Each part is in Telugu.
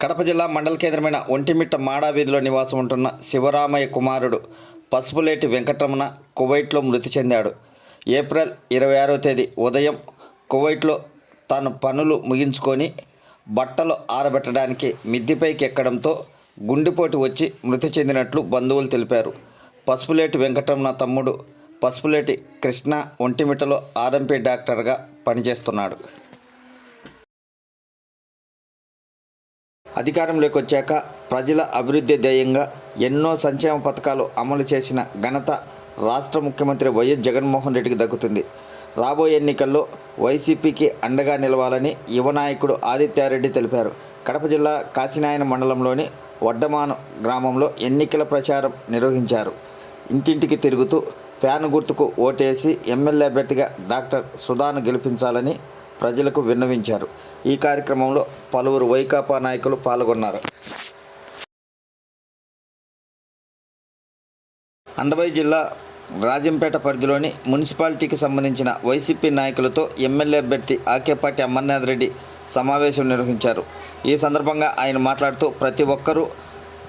కడప జిల్లా మండల కేంద్రమైన ఒంటిమిట్ట మాడా వీధిలో నివాసం ఉంటున్న శివరామయ్య కుమారుడు పసుపులేటి వెంకటరమణ కువైట్లో మృతి చెందాడు. ఏప్రిల్ ఇరవై ఆరో తేదీ ఉదయం కువైట్లో తన పనులు ముగించుకొని బట్టలు ఆరబెట్టడానికి మిద్దిపైకి ఎక్కడంతో గుండెపోటు వచ్చి మృతి చెందినట్లు బంధువులు తెలిపారు. పసుపులేటి వెంకటరమణ తమ్ముడు పసుపులేటి కృష్ణ ఒంటిమిట్టలో ఆర్ఎంపీ డాక్టర్గా పనిచేస్తున్నాడు. అధికారంలోకి వచ్చాక ప్రజల అభివృద్ధి ధ్యేయంగా ఎన్నో సంక్షేమ పథకాలు అమలు చేసిన ఘనత రాష్ట్ర ముఖ్యమంత్రి వైఎస్ జగన్మోహన్ రెడ్డికి దక్కుతుంది. రాబోయే ఎన్నికల్లో వైసీపీకి అండగా నిలవాలని యువ నాయకుడు ఆదిత్యారెడ్డి తెలిపారు. కడప జిల్లా కాశీనాయన మండలంలోని వడ్డమాను గ్రామంలో ఎన్నికల ప్రచారం నిర్వహించారు. ఇంటింటికి తిరుగుతూ ఫ్యాన్ గుర్తుకు ఓటేసి ఎమ్మెల్యే అభ్యర్థిగా డాక్టర్ సుధాను గెలిపించాలని ప్రజలకు విన్నవించారు. ఈ కార్యక్రమంలో పలువురు వైకాపా నాయకులు పాల్గొన్నారు. అండవై జిల్లా రాజంపేట పరిధిలోని మున్సిపాలిటీకి సంబంధించిన వైసీపీ నాయకులతో ఎమ్మెల్యే అభ్యర్థి ఆకేపాటి అమర్నాథ్ రెడ్డి సమావేశం నిర్వహించారు. ఈ సందర్భంగా ఆయన మాట్లాడుతూ ప్రతి ఒక్కరూ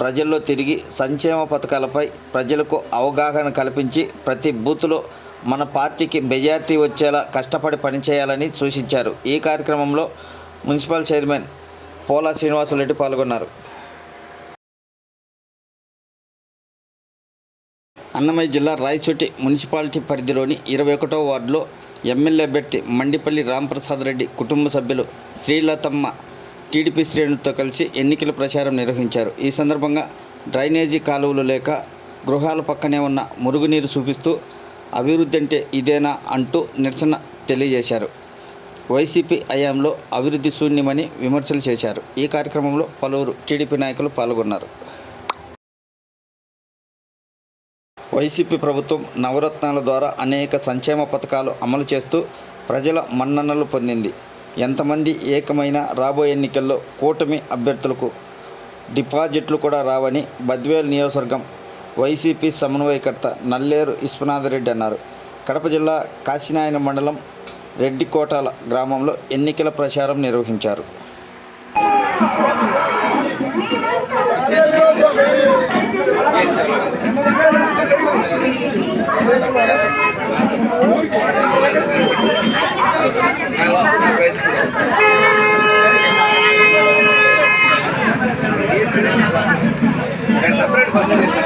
ప్రజల్లో తిరిగి సంక్షేమ పథకాలపై ప్రజలకు అవగాహన కల్పించి ప్రతి బూత్లో మన పార్టీకి మెజార్టీ వచ్చేలా కష్టపడి పనిచేయాలని సూచించారు. ఈ కార్యక్రమంలో మున్సిపల్ చైర్మన్ పోలా శ్రీనివాసరెడ్డి పాల్గొన్నారు. అన్నమయ్య జిల్లా రాయచోటి మున్సిపాలిటీ పరిధిలోని ఇరవై ఒకటో వార్డులో ఎమ్మెల్యే అభ్యర్థి మండిపల్లి రాంప్రసాద్ రెడ్డి కుటుంబ సభ్యులు శ్రీలతమ్మ టీడీపీ శ్రేణులతో కలిసి ఎన్నికల ప్రచారం నిర్వహించారు. ఈ సందర్భంగా డ్రైనేజీ కాలువలు లేక గృహాల పక్కనే ఉన్న మురుగునీరు చూపిస్తూ అభివృద్ధి అంటే ఇదేనా అంటూ నిరసన తెలియజేశారు. వైసీపీ హయాంలో అభివృద్ధి శూన్యమని విమర్శలు చేశారు. ఈ కార్యక్రమంలో పలువురు టీడీపీ నాయకులు పాల్గొన్నారు. వైసీపీ ప్రభుత్వం నవరత్నాల ద్వారా అనేక సంక్షేమ పథకాలు అమలు చేస్తూ ప్రజల మన్ననలు పొందింది. ఎంతమంది ఏకమైన రాబోయే ఎన్నికల్లో కూటమి అభ్యర్థులకు డిపాజిట్లు కూడా రావని బద్వేల్ నియోజకవర్గం వైసీపీ సమన్వయకర్త నల్లేరు విశ్వనాథరెడ్డి అన్నారు. కడప జిల్లా కాశీనాయన మండలం రెడ్డికోటాల గ్రామంలో ఎన్నికల ప్రచారం నిర్వహించారు. సపరేట్